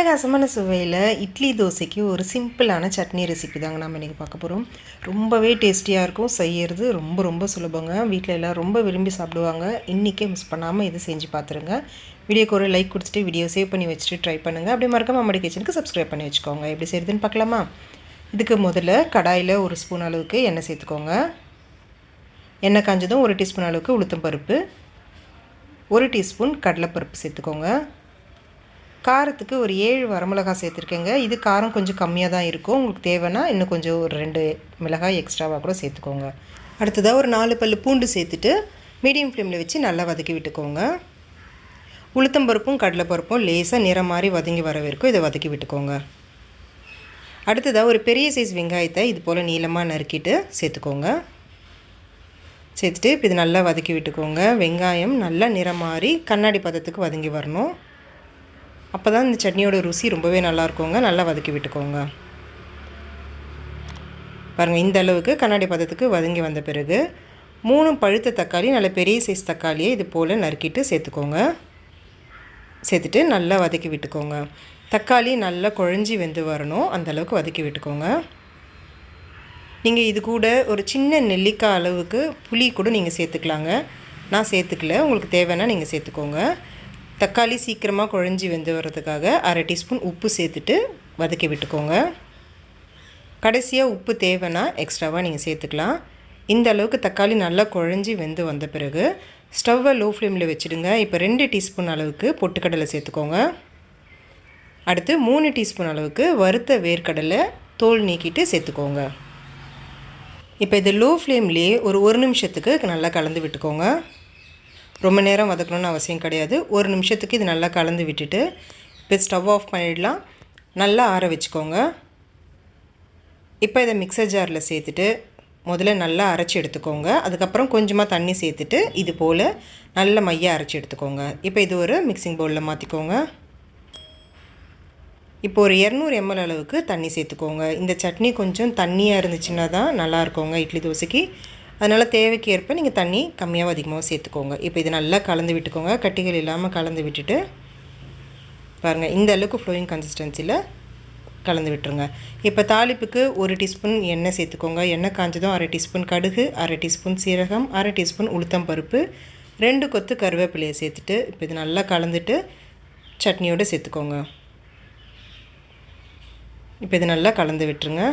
அட்டகாசமான சுவையில் இட்லி தோசைக்கு ஒரு சிம்பிளான சட்னி ரெசிபி தாங்க நம்ம இன்றைக்கி பார்க்க போகிறோம் ரொம்பவே டேஸ்டியாக இருக்கும். செய்யறது ரொம்ப ரொம்ப சுலபங்க. வீட்டில் எல்லாம் ரொம்ப விரும்பி சாப்பிடுவாங்க. இன்றைக்கே மிஸ் பண்ணாமல் இது செஞ்சு பார்த்துருங்க வீடியோக்கு ஒரு லைக் கொடுத்துட்டு வீடியோ சேவ் பண்ணி வச்சுட்டு ட்ரை பண்ணுங்கள் அப்படியே மறக்காம அம்மாடி கிச்சனுக்கு சப்ஸ்கிரைப் பண்ணி வச்சுக்கோங்க. எப்படி செய்யுதுன்னு பார்க்கலாமா? இதுக்கு முதல்ல கடாயில் ஒரு ஸ்பூன் அளவுக்கு எண்ணெய் சேர்த்துக்கோங்க. எண்ணெய் காஞ்சதும் ஒரு டீஸ்பூன் அளவுக்கு உளுத்தம் பருப்பு. ஒரு டீஸ்பூன் கடலைப்பருப்பு சேர்த்துக்கோங்க. காரத்துக்கு ஒரு ஏழு வரமிளகாய் சேர்த்துருக்கேங்க. இது காரம் கொஞ்சம் கம்மியாக தான் இருக்கும். உங்களுக்கு தேவைன்னா இன்னும் கொஞ்சம் ஒரு ரெண்டு மிளகாய் எக்ஸ்ட்ராவாக கூட சேர்த்துக்கோங்க. அடுத்ததாக ஒரு நாலு பல் பூண்டு சேர்த்துட்டு மீடியம் ஃப்ளேமில் வச்சு நல்லா வதக்கி விட்டுக்கோங்க. உளுத்தம்பருப்பும் கடலைப்பருப்பும் லேசாக நிறம் மாதிரி வதங்கி வர வரைக்கும் இதை வதக்கி விட்டுக்கோங்க. அடுத்ததாக ஒரு பெரிய சைஸ் வெங்காயத்தை இது போல் நீளமாக நறுக்கிட்டு சேர்த்துக்கோங்க. சேர்த்துட்டு இப்போ இது நல்லா வதக்கி விட்டுக்கோங்க. வெங்காயம் நல்லா நிறம் மாறி கண்ணாடி பதத்துக்கு வதங்கி வரணும். அப்போ தான் இந்த சட்னியோட ருசி ரொம்பவே நல்லாயிருக்குங்க. நல்லா வதக்கி விட்டுக்கோங்க. பாருங்கள் இந்த அளவுக்கு கண்ணாடி பதத்துக்கு வதங்கி வந்த பிறகு மூணு பழுத்த தக்காளி நல்ல பெரிய சைஸ் தக்காளியை இது போல் நறுக்கிட்டு சேர்த்துக்கோங்க. சேர்த்துட்டு நல்லா வதக்கி விட்டுக்கோங்க. தக்காளி நல்லா குழஞ்சி வெந்து வரணும். அந்தளவுக்கு வதக்கி விட்டுக்கோங்க. நீங்கள் இது கூட ஒரு சின்ன நெல்லிக்காய் அளவுக்கு புளி கூட நீங்கள் சேர்த்துக்கலாங்க. நான் சேர்த்துக்கல. உங்களுக்கு தேவைன்னா நீங்கள் சேர்த்துக்கோங்க. தக்காளி சீக்கிரமாக குழஞ்சி வெந்து வர்றதுக்காக அரை டீஸ்பூன் உப்பு சேர்த்துட்டு வதக்கி விட்டுக்கோங்க. கடைசியாக உப்பு தேவைன்னா எக்ஸ்ட்ராவாக நீங்கள் சேர்த்துக்கலாம். இந்த அளவுக்கு தக்காளி நல்லா குழஞ்சி வெந்து வந்த பிறகு ஸ்டவ்வை லோ ஃப்ளேமில் வச்சுடுங்க. இப்போ ரெண்டு டீஸ்பூன் அளவுக்கு பொட்டுக்கடலை சேர்த்துக்கோங்க. அடுத்து மூணு டீஸ்பூன் அளவுக்கு வறுத்த வேர்க்கடலை தோல் நீக்கிட்டு சேர்த்துக்கோங்க. இப்போ இது லோ ஃப்ளேம்லேயே ஒரு ஒரு நிமிஷத்துக்கு நல்லா கலந்து விட்டுக்கோங்க. ரொம்ப நேரம் வதக்கணும்னு அவசியம் கிடையாது. ஒரு நிமிஷத்துக்கு இது நல்லா கலந்து விட்டுட்டு இப்போ ஸ்டவ் ஆஃப் பண்ணிடலாம். நல்லா ஆற வச்சுக்கோங்க. இப்போ இதை மிக்சர் ஜாரில் சேர்த்துட்டு முதல்ல நல்லா அரைச்சி எடுத்துக்கோங்க. அதுக்கப்புறம் கொஞ்சமாக தண்ணி சேர்த்துட்டு இது போல் நல்ல மையாக அரைச்சி எடுத்துக்கோங்க. இப்போ இது ஒரு மிக்சிங் பவுலில் மாற்றிக்கோங்க இப்போ ஒரு இரநூறு எம்எல் அளவுக்கு தண்ணி சேர்த்துக்கோங்க. இந்த சட்னி கொஞ்சம் தண்ணியாக இருந்துச்சுன்னா தான் நல்லா இருக்குங்க இட்லி தோசைக்கு. அதனால் தேவைக்கு ஏற்ப நீங்கள் தண்ணி கம்மியாக அதிகமாக சேர்த்துக்கோங்க. இப்போ இது நல்லா கலந்து விட்டுக்கோங்க. கட்டிகள் இல்லாமல் கலந்து விட்டுட்டு பாருங்கள் இந்த அளவுக்கு ஃப்ளோயிங் கன்சிஸ்டன்சியில் கலந்து விட்டுருங்க. இப்போ தாளிப்புக்கு ஒரு டீஸ்பூன் எண்ணெய் சேர்த்துக்கோங்க. எண்ணெய் காஞ்சதும் அரை டீஸ்பூன் கடுகு அரை டீஸ்பூன் சீரகம் அரை டீஸ்பூன் உளுத்தம் பருப்பு ரெண்டு கொத்து கருவேப்பிலையை சேர்த்துட்டு இப்போ இது நல்லா கலந்துட்டு சட்னியோடு சேர்த்துக்கோங்க. இப்போ இது நல்லா கலந்து விட்டுருங்க.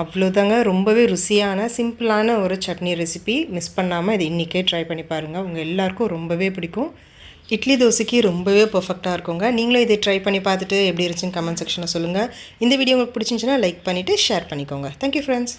அவ்வளோதாங்க. ரொம்பவே ருசியான சிம்பிளான ஒரு சட்னி ரெசிபி மிஸ் பண்ணாமல் இதை இன்றைக்கே ட்ரை பண்ணி பாருங்கள் உங்கள் எல்லாருக்கும் ரொம்பவே பிடிக்கும். இட்லி தோசைக்கு ரொம்பவே பர்ஃபெக்டாக இருக்குங்க. நீங்களும் இதை ட்ரை பண்ணி பார்த்துட்டு எப்படி இருந்துச்சுன்னு கமெண்ட் செக்ஷனில் சொல்லுங்கள் இந்த வீடியோ உங்களுக்கு பிடிச்சிருந்துச்சுன்னா லைக் பண்ணிவிட்டு ஷேர் பண்ணிக்கோங்க. Thank you friends